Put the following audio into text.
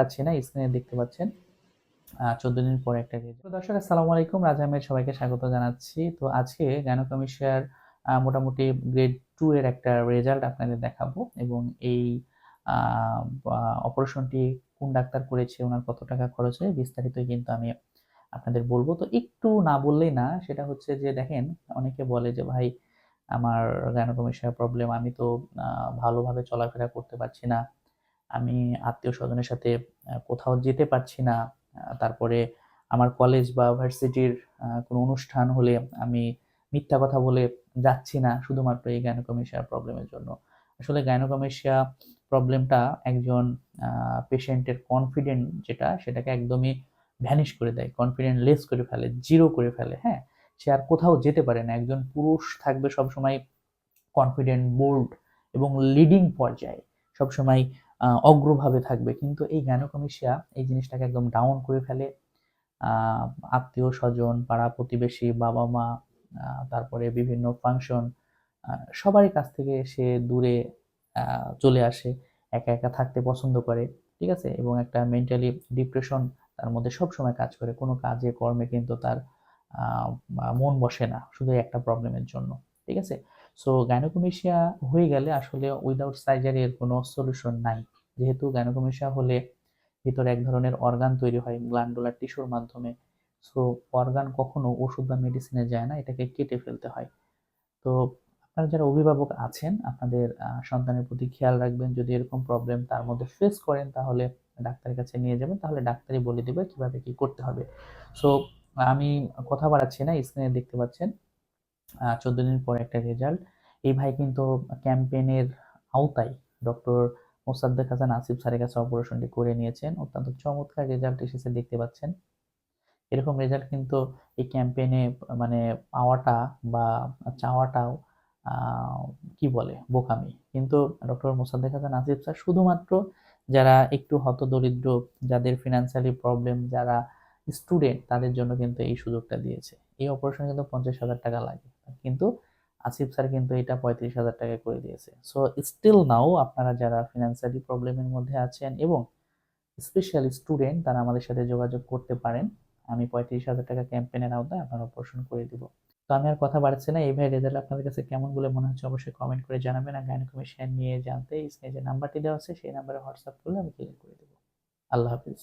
পাচ্ছি না স্ক্রিনে দেখতে পাচ্ছেন। চোদ্দ দিন পরে একটা তো দর্শক, আসসালামু আলাইকুম। রাজা আহমেদ সবাইকে স্বাগত জানাচ্ছি। তো আজকে গাইনোকমিশিয়ার মোটামুটি গ্রেড টু এর একটা রেজাল্ট আপনাদের দেখাবো এবং এই অপারেশনটি কোন ডাক্তার করেছে, ওনার কত টাকা খরচ হয়, বিস্তারিত কিন্তু আমি আপনাদের বলব। তো একটু না বললেই না, সেটা হচ্ছে যে দেখেন, অনেকে বলে যে, ভাই, আমার গাইনোকমিশিয়ার প্রবলেম আমি তো ভালোভাবে চলাফেরা করতে পারছি না। আমি আত্মীয় স্বজনের সাথে কোথাও যেতে পারছি না তারপরে আমার কলেজ বা ভার্সিটির কোনো অনুষ্ঠান হলে আমি মিথ্যা কথা বলে যাচ্ছি না, শুধুমাত্র এই গাইনোকমেশিয়া প্রবলেমের জন্য। আসলে গাইনোকমেশিয়া প্রবলেমটা একজন পেশেন্টের কনফিডেন্ট যেটা, সেটাকে একদমই ভ্যানিশ করে দেয় কনফিডেন্ট লেস করে ফেলে জিরো করে ফেলে হ্যাঁ? সে আর কোথাও যেতে পারে না, একজন পুরুষ থাকবে সবসময় কনফিডেন্ট বোল্ড এবং লিডিং পর্যায়ে। সবসময় অগ্রভাবে থাকবে। কিন্তু এই গ্যানোকমিশিয়া এই জিনিসটাকে একদম ডাউন করে ফেলে। আত্মীয় স্বজন, পাড়া প্রতিবেশী, বাবা মা তারপরে বিভিন্ন ফাংশন সবারই কাছ থেকে সে দূরে চলে আসে, একা একা থাকতে পছন্দ করে, ঠিক আছে? এবং একটা মেন্টালি ডিপ্রেশন তার মধ্যে সব সময় কাজ করে। কোনো কাজে, কর্মে কিন্তু তার মন বসে না। শুধু একটা প্রবলেমের জন্য, ঠিক আছে? সো গাইনোকমেশিয়া হয়ে গেলে আসলে উইদাউট সার্জারি এর কোনো সলিউশন নাই। যেহেতু গাইনোকমেশিয়া হলে ভিতরে এক ধরনের অর্গান তৈরি হয় গ্ল্যান্ডুলার টিস্যুর মাধ্যমে। সো অর্গান কখনো ওষুধ বা মেডিসিনে যায় না, এটাকে কেটে ফেলতে হয়। তো, আপনারা যারা অভিভাবক আছেন, আপনাদের সন্তানের প্রতি খেয়াল রাখবেন, যদি এরকম প্রবলেম তার মধ্যে ফেস করেন, তাহলে ডাক্তারের কাছে নিয়ে যাবেন, তাহলে ডাক্তারই বলে দেবে কীভাবে কি করতে হবে। সো আমি কথা বাড়াচ্ছি না স্ক্রিনে দেখতে পাচ্ছেন। চোদ্দ দিন পরে একটা রেজাল্ট এই ভাই কিন্তু ক্যাম্পেইনের আওতায় ডক্টর মোসাদ্দেক হাসান আসিফ স্যারের কাছে অপারেশনটি করে নিয়েছেন। অত্যন্ত চমৎকার রেজাল্ট এসেছে, দেখতে পাচ্ছেন। এরকম রেজাল্ট কিন্তু এই ক্যাম্পেইনে মানে পাওয়াটা বা চাওয়াটাও কি বলে, বোকামি। কিন্তু ডক্টর মোসাদ্দেক হাসান আসিফ স্যার শুধুমাত্র যারা একটু হতদরিদ্র, যাদের ফিনান্সিয়ালি প্রবলেম যারা স্টুডেন্ট তাদের জন্য কিন্তু এই সুযোগটা দিয়েছে। এই অপারেশন কিন্তু পঞ্চাশ হাজার টাকা লাগে। কিন্তু আসিফ স্যার কিন্তু এটা পঁয়ত্রিশ হাজার টাকায় করে দিয়েছে। সো স্টিল নাও আপনারা যারা ফিনান্সিয়ালি প্রবলেমের মধ্যে আছেন এবং স্পেশাল স্টুডেন্ট তারা আমাদের সাথে যোগাযোগ করতে পারেন। আমি পঁয়ত্রিশ হাজার টাকা ক্যাম্পেইনের আওতায় আপনার অপারেশন করে দিব। তো আমি আর কথা বাড়ছি না। এই ভাই রেজাল্ট আপনাদের কাছে কেমন বলে মনে হচ্ছে অবশ্যই কমেন্ট করে জানাবেন। আর গাইনোকমিশন নিয়ে জানতে স্ক্রিনে যে নাম্বারটি দেওয়া আছে, সেই নাম্বারে হোয়াটসঅ্যাপ করলে আমি ক্লিয়ার করে দেবো। আল্লাহ হাফিজ।